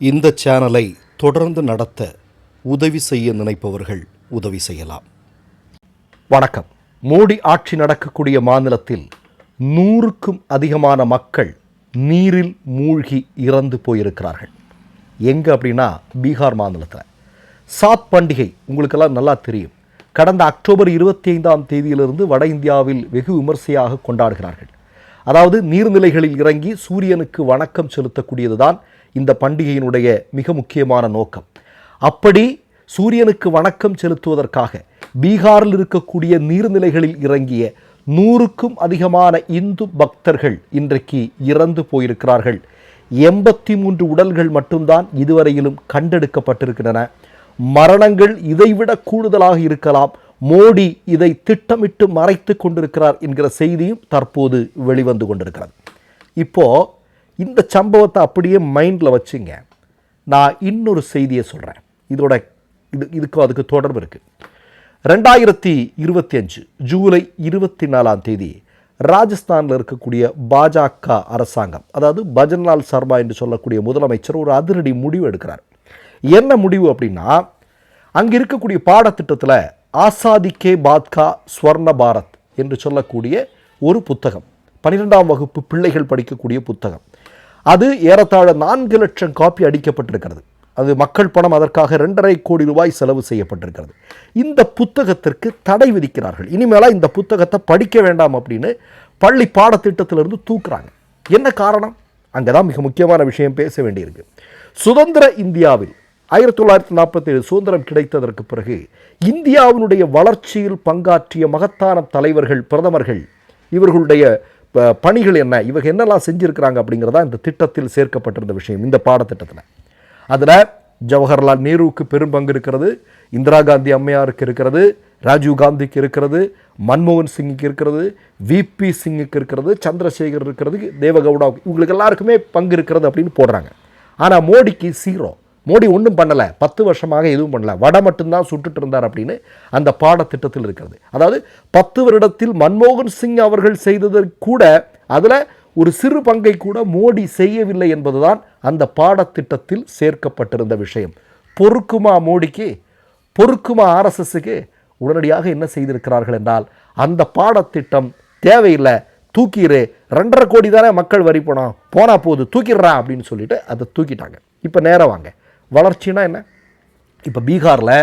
இந்த சேனலை தொடர்ந்து நடத்த உதவி செய்ய நினைப்பவர்கள் உதவி செய்யலாம். வணக்கம். மோடி ஆட்சி நடக்கக்கூடிய மாநிலத்தில் நூறுக்கும் அதிகமான மக்கள் நீரில் மூழ்கி இறந்து போயிருக்கிறார்கள். எங்கே அப்படின்னா பீகார் மாநிலத்தில். சாத் பண்டிகை உங்களுக்கெல்லாம் நல்லா தெரியும். கடந்த அக்டோபர் இருபத்தி ஐந்தாம் தேதியிலிருந்து வட இந்தியாவில் வெகு விமர்சையாக கொண்டாடுகிறார்கள். அதாவது நீர்நிலைகளில் இறங்கி சூரியனுக்கு வணக்கம் செலுத்தக்கூடியதுதான் இந்த பண்டிகையினுடைய மிக முக்கியமான நோக்கம். அப்படி சூரியனுக்கு வணக்கம் செலுத்துவதற்காக பீகாரில் இருக்கக்கூடிய நீர்நிலைகளில் இறங்கிய நூறுக்கும் அதிகமான இந்து பக்தர்கள் இன்றைக்கு இறந்து போயிருக்கிறார்கள். எண்பத்தி மூன்று உடல்கள் மட்டும்தான் இதுவரையிலும் கண்டெடுக்கப்பட்டிருக்கின்றன. மரணங்கள் இதைவிட கூடுதலாக இருக்கலாம். மோடி இதை திட்டமிட்டு மறைத்து கொண்டிருக்கிறார் என்கிற செய்தியும் தற்போது வெளிவந்து கொண்டிருக்கிறது. இப்போ இந்த சம்பவத்தை அப்படியே மைண்டில் வச்சுங்க. நான் இன்னொரு செய்தியை சொல்கிறேன் இதோட இது இதுக்கும் அதுக்கு தொடர்பு இருக்குது ரெண்டாயிரத்தி இருபத்தி அஞ்சு ஜூலை இருபத்தி நாலாம் தேதி ராஜஸ்தானில் இருக்கக்கூடிய பாஜக அரசாங்கம் அதாவது பஜன்லால் சர்மா என்று சொல்லக்கூடிய முதலமைச்சர் ஒரு அதிரடி முடிவு எடுக்கிறார். என்ன முடிவு அப்படின்னா அங்கே இருக்கக்கூடிய பாடத்திட்டத்தில் ஆசாதி கே பாத்கா ஸ்வர்ண பாரத் என்று சொல்லக்கூடிய ஒரு புத்தகம் பன்னிரெண்டாம் வகுப்பு பிள்ளைகள் படிக்கக்கூடிய புத்தகம் அது ஏறத்தாழ நான்கு லட்சம் காப்பி அடிக்கப்பட்டிருக்கிறது. அது மக்கள் பணம் அதற்காக ரெண்டரை கோடி ரூபாய் செலவு செய்யப்பட்டிருக்கிறது. இந்த புத்தகத்திற்கு தடை விதிக்கிறார்கள். இனிமேலாக இந்த புத்தகத்தை படிக்க வேண்டாம் அப்படின்னு பள்ளி பாடத்திட்டத்திலிருந்து தூக்குறாங்க. என்ன காரணம்? அங்கே தான் மிக முக்கியமான விஷயம் பேச வேண்டியிருக்கு. சுதந்திர இந்தியாவில் ஆயிரத்தி தொள்ளாயிரத்தி நாற்பத்தேழு சுதந்திரம் கிடைத்ததற்கு பிறகு இந்தியாவினுடைய வளர்ச்சியில் பங்காற்றிய மகத்தான தலைவர்கள் பிரதமர்கள் இவர்களுடைய பணிகள் என்ன இவங்க என்னெல்லாம் செஞ்சுருக்கிறாங்க அப்படிங்கிறதா இந்த திட்டத்தில் சேர்க்கப்பட்டிருந்த விஷயம் இந்த பாடத்திட்டத்தில். அதில் ஜவஹர்லால் நேருவுக்கு பெரும் பங்கு இருக்கிறது இந்திரா காந்தி அம்மையாருக்கு இருக்கிறது ராஜீவ் காந்திக்கு இருக்கிறது மன்மோகன் சிங்குக்கு இருக்கிறது விபி சிங்குக்கு இருக்கிறது சந்திரசேகர் இருக்கிறது தேவகவுடா இவங்களுக்கு எல்லாருக்குமே பங்கு இருக்கிறது அப்படின்னு போடுறாங்க. ஆனால் மோடிக்கு சீரோ மோடி ஒன்றும் பண்ணலை. பத்து வருஷமாக எதுவும் பண்ணல. வடை மட்டும்தான் சுட்டுட்டு இருந்தார் அப்படின்னு அந்த பாடத்திட்டத்தில் இருக்கிறது. அதாவது பத்து வருடத்தில் மன்மோகன் சிங் அவர்கள் செய்ததற்கு கூட அதில் ஒரு சிறு பங்கை கூட மோடி செய்யவில்லை என்பதுதான் அந்த பாடத்திட்டத்தில் சேர்க்கப்பட்டிருந்த விஷயம். பொறுக்குமா மோடிக்கு? பொறுக்குமா ஆர்எஸ்எஸ்க்கு? உடனடியாக என்ன செய்திருக்கிறார்கள் என்றால் அந்த பாடத்திட்டம் தேவையில்லை. தூக்கிடு ரெண்டரை கோடி தானே மக்கள் வரி போனோம் போனால் போகுது தூக்கிடுறா அப்படின்னு சொல்லிட்டு அதை தூக்கிட்டாங்க. இப்போ நேரம் வாங்க. வளர்ச்சினா என்ன? இப்போ பீகாரில்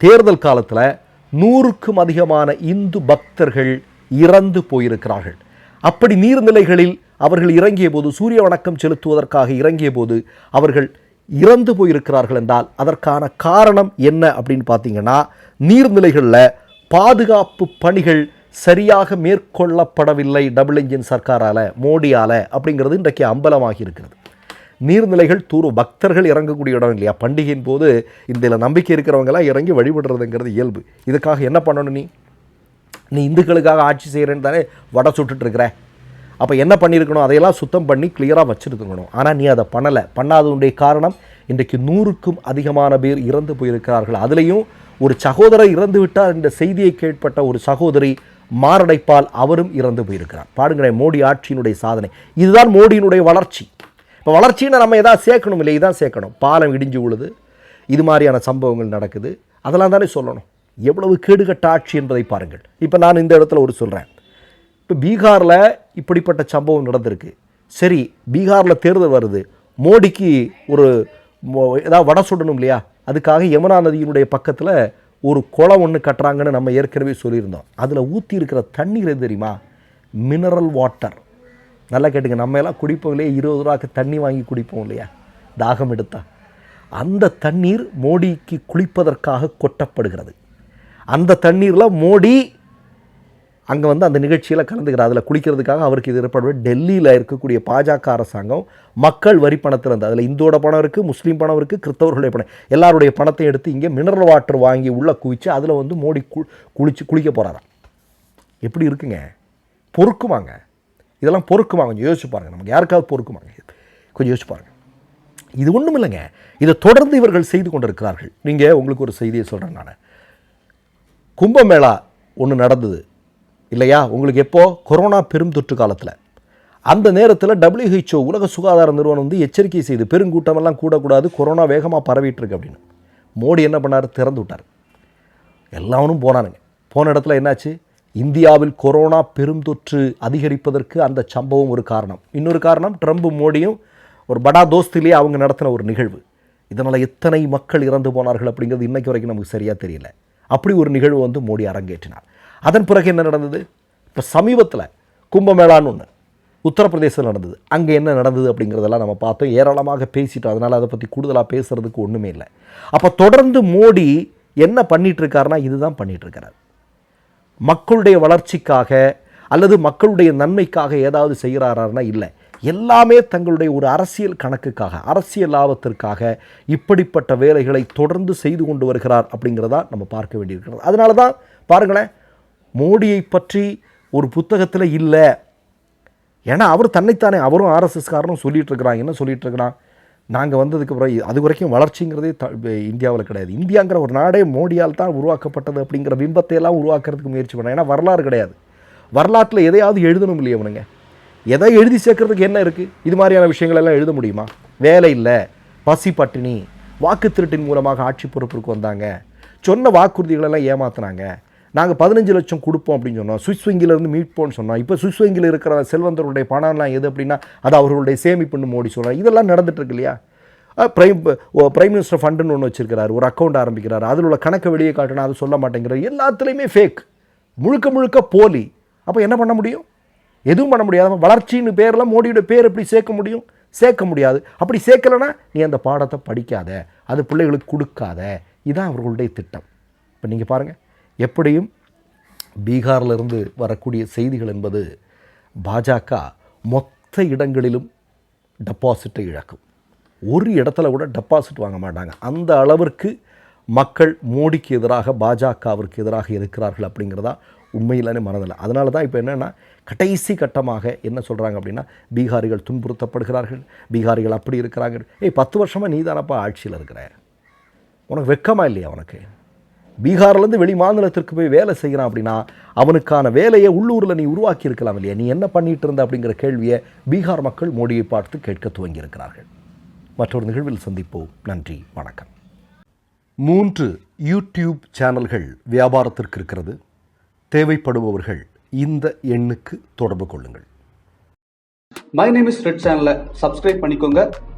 தேர்தல் காலத்தில் நூறுக்கும் அதிகமான இந்து பக்தர்கள் இறந்து போயிருக்கிறார்கள். அப்படி நீர்நிலைகளில் அவர்கள் இறங்கிய போது சூரிய வணக்கம் செலுத்துவதற்காக இறங்கிய போது அவர்கள் இறந்து போயிருக்கிறார்கள் என்றால் அதற்கான காரணம் என்ன அப்படின்னு பார்த்தீங்கன்னா நீர்நிலைகளில் பாதுகாப்பு பணிகள் சரியாக மேற்கொள்ளப்படவில்லை டபுள் இன்ஜின் சர்க்காரால் மோடியால் அப்படிங்கிறது இன்றைக்கு அம்பலமாகி இருக்கிறது. நீர்நிலைகள் தூர பக்தர்கள் இறங்கக்கூடிய இடம் இல்லையா? பண்டிகையின் போது இதில் நம்பிக்கை இருக்கிறவங்களாம் இறங்கி வழிபடுறதுங்கிறது இயல்பு. இதுக்காக என்ன பண்ணணும் நீ? நீ இந்துக்களுக்காக ஆட்சி செய்கிறேன்னு தானே வடை சுட்டுட்ருக்குற அப்போ என்ன பண்ணியிருக்கணும்? அதையெல்லாம் சுத்தம் பண்ணி கிளியராக வச்சுருக்கணும். ஆனால் நீ அதை பண்ணலை. பண்ணாததுடைய காரணம் இன்றைக்கு நூறுக்கும் அதிகமான பேர் இறந்து போயிருக்கிறார்கள். அதுலேயும் ஒரு சகோதரர் இறந்து விட்டார் என்ற செய்தியை கேட்பட்ட ஒரு சகோதரி மாரடைப்பால் அவரும் இறந்து போயிருக்கிறார். பாடுங்களேன் மோடி ஆட்சியினுடைய சாதனை. இதுதான் மோடியினுடைய வளர்ச்சி. இப்போ வளர்ச்சின்னு நம்ம எதாவது சேர்க்கணும் இல்லை இதான் சேர்க்கணும். பாலம் இடிஞ்சு விழுது. இது மாதிரியான சம்பவங்கள் நடக்குது. அதெல்லாம் தானே சொல்லணும். எவ்வளவு கேடுகட்ட ஆட்சி என்பதை பாருங்கள். இப்போ நான் இந்த இடத்துல ஒரு சொல்கிறேன் இப்போ பீகாரில் இப்படிப்பட்ட சம்பவம் நடந்திருக்கு. சரி பீகாரில் தேர்தல் வருது. மோடிக்கு ஒரு மோ- ஏதாவது வடை சுடணும் இல்லையா? அதுக்காக யமுனா நதியினுடைய பக்கத்தில் ஒரு குளம் ஒன்று கட்டுறாங்கன்னு நம்ம ஏற்கனவே சொல்லியிருந்தோம். அதில் ஊற்றி இருக்கிற தண்ணீர் தெரியுமா? மினரல் வாட்டர் நல்லா கேட்டுங்க நம்ம எல்லாம் குடிப்போம் இல்லையா இருபது ரூபாய்க்கு தண்ணி வாங்கி குடிப்போம் இல்லையா? தாகம் எடுத்தா. அந்த தண்ணீர் மோடிக்கு குளிப்பதற்காக கொட்டப்படுகிறது. அந்த தண்ணீரில் மோடி அங்கே வந்து அந்த நிகழ்ச்சியில் கலந்துக்கிறார். அதில் குளிக்கிறதுக்காக அவருக்கு இது ஏற்பாடு டெல்லியில் இருக்கக்கூடிய பாஜக அரசாங்கம் மக்கள் வரி பணத்தில் இருந்து அதில் இந்துவோட பணம் இருக்குது முஸ்லீம் பணம் இருக்குது கிறிஸ்தவர்களுடைய பணம் எல்லாருடைய பணத்தை எடுத்து இங்கே மினரல் வாட்டர் வாங்கி உள்ளே குவிச்சு அதில் வந்து மோடி குளிச்சு குளிக்க போகிறாராம் எப்படி இருக்குங்க? பொறுக்குவாங்க இதெல்லாம் பொறுக்குமா? கொஞ்சம் யோசிச்சு பாருங்கள் நமக்கு யாருக்காவது பொறுக்குமாங்க கொஞ்சம் யோசிச்சு பாருங்கள் இது ஒன்றும் இல்லைங்க. இதை தொடர்ந்து இவர்கள் செய்து கொண்டிருக்கிறார்கள். நீங்கள் உங்களுக்கு ஒரு செய்தியை சொல்கிறேன் நான். கும்பமேளா ஒன்று நடந்தது. இல்லையா? உங்களுக்கு எப்போது கொரோனா பெரும் தொற்று காலத்தில். அந்த நேரத்தில் டபிள்யூஹெச்ஓ உலக சுகாதார நிறுவனம் வந்து எச்சரிக்கை செய்து பெருங்கூட்டமெல்லாம் கூடக்கூடாது. கொரோனா வேகமாக பரவிட்டுருக்கு அப்படின்னு. மோடி என்ன பண்ணார்? திறந்து விட்டார். எல்லாவனும் போனானுங்க. போன இடத்துல என்னாச்சு? இந்தியாவில் கொரோனா பெருந்தொற்று அதிகரிப்பதற்கு அந்த சம்பவம் ஒரு காரணம். இன்னொரு காரணம் ட்ரம்ப் மோடியும் ஒரு படா தோஸ்திலே அவங்க நடத்தின ஒரு நிகழ்வு. இதனால் எத்தனை மக்கள் இறந்து போனார்கள் அப்படிங்கிறது இன்றைக்கு வரைக்கும் நமக்கு சரியாக தெரியல. அப்படி ஒரு நிகழ்வு வந்து மோடி அரங்கேற்றினார். அதன் பிறகு என்ன நடந்தது? இப்போ சமீபத்தில் கும்பமேளான்னு ஒன்று உத்தரப்பிரதேசத்தில் நடந்தது. அங்கே என்ன நடந்தது அப்படிங்கிறதெல்லாம் நம்ம பார்த்தோம். ஏராளமாக பேசிட்டோம். அதனால் அதை பற்றி கூடுதலாக பேசுகிறதுக்கு ஒன்றுமே இல்லை. அப்போ தொடர்ந்து மோடி என்ன பண்ணிகிட்ருக்காருனா இருக்காருன்னா இதுதான் பண்ணிகிட்ருக்கிறார் மக்களுடைய வளர்ச்சிக்காக அல்லது மக்களுடைய நன்மைக்காக ஏதாவது செய்கிறாரான்னா இல்லை. எல்லாமே தங்களுடைய ஒரு அரசியல் கணக்குக்காக அரசியல் லாபத்திற்காக இப்படிப்பட்ட வேலைகளை தொடர்ந்து செய்து கொண்டு வருகிறார் அப்படிங்கிறதா நம்ம பார்க்க வேண்டியிருக்கிறது. அதனால தான் பாருங்களேன் மோடியை பற்றி ஒரு புத்தகத்தில் இல்லை. ஏன்னா அவர் தன்னைத்தானே அவரும் ஆர்எஸ்எஸ்காரனும் சொல்லிகிட்டு இருக்கிறான். என்ன சொல்லிகிட்டு இருக்கிறான்? நாங்கள் வந்ததுக்கு அப்புறம் அது வரைக்கும் வளர்ச்சிங்கிறதே த இந்தியாவில் கிடையாது. இந்தியாங்கிற ஒரு நாடே மோடியால் தான் உருவாக்கப்பட்டது அப்படிங்கிற பிம்பத்தை எல்லாம் உருவாக்குறதுக்கு முயற்சி பண்ணேன் ஏன்னா வரலாறு கிடையாது. வரலாற்றில் எதையாவது எழுதணும் இல்லையா அவனுங்க எதை எழுதி சேர்க்கறதுக்கு என்ன இருக்குது இது மாதிரியான விஷயங்கள் எல்லாம் எழுத முடியுமா? வேலை இல்லை. பசி பட்டினி. வாக்கு திருட்டின் மூலமாக ஆட்சி பொறுப்பிற்கு வந்தாங்க. சொன்ன வாக்குறுதிகளெல்லாம் ஏமாத்துனாங்க. நாங்கள் பதினஞ்சு லட்சம் கொடுப்போம் அப்படின்னு சொன்னோம். சுவிஸ் வங்கியிலேருந்து மீட்போம்னு சொன்னோம். இப்போ சுவிஸ் வங்கியில் இருக்கிற செல்வந்தருடைய பணம்லாம் எது அப்படின்னா அது அவர்களுடைய சேமிப்புன்னு மோடி சொல்கிறார் இதெல்லாம் நடந்துட்டு இல்லையா? பிரைம் ஓ, பிரைம் மினிஸ்டர் ஃபண்டுன்னு ஒன்று வச்சிருக்கிறார். ஒரு அக்கௌண்ட் ஆரம்பிக்கிறார். அதில் உள்ள கணக்கை வெளியே காட்டினா அது சொல்ல மாட்டேங்கிறார். எல்லாத்துலேயுமே ஃபேக் முழுக்க முழுக்க போலி. அப்போ என்ன பண்ண முடியும்? எதுவும் பண்ண முடியாது. வளர்ச்சின்னு பேரில் மோடியோட பேர் எப்படி சேர்க்க முடியும்? சேர்க்க முடியாது. அப்படி சேர்க்கலைன்னா நீ அந்த பாடத்தை படிக்காத. அது பிள்ளைகளுக்கு கொடுக்காத. இதுதான் அவர்களுடைய திட்டம். இப்போ நீங்கள் பாருங்கள் எப்படியும் பீகார்லிருந்து வரக்கூடிய செய்திகள் என்பது பாஜக மொத்த இடங்களிலும் டெபாசிட்டை இழக்கும். ஒரு இடத்துல கூட டெபாசிட் வாங்க மாட்டாங்க. அந்த அளவிற்கு மக்கள் மோடிக்கு எதிராக பாஜகவிற்கு எதிராக இருக்கிறார்கள் அப்படிங்கிறதா உண்மையிலானே மனதில்லை. அதனால தான் இப்போ என்னென்னா கடைசி கட்டமாக என்ன சொல்கிறாங்க அப்படின்னா பீகாரிகள் துன்புறுத்தப்படுகிறார்கள் பீகாரிகள் அப்படி இருக்கிறாங்க ஏய் பத்து வருஷமாக நீ தானப்பா ஆட்சியில் இருக்கிற? உனக்கு வெக்கமாக இல்லையா உனக்கு? பீகார்லேருந்து வெளி மாநிலத்திற்கு போய் வேலை செய்கிறான் அப்படின்னா அவனுக்கான வேலையை உள்ளூரில் நீ உருவாக்கி இருக்கலாம் இல்லையா? நீ என்ன பண்ணிட்டு இருந்த அப்படிங்கிற கேள்வியை பீகார் மக்கள் மோடியை பார்த்து கேட்க துவங்கியிருக்கிறார்கள். மற்றொரு நிகழ்வில் சந்திப்போம். நன்றி வணக்கம். மூன்று யூடியூப் சேனல்கள் வியாபாரத்திற்கு இருக்கிறது. தேவைப்படுபவர்கள் இந்த எண்ணுக்கு தொடர்பு கொள்ளுங்கள். மை நேம் இஸ் ரெட் சேனலை சப்ஸ்கிரைப் பண்ணிக்கோங்க.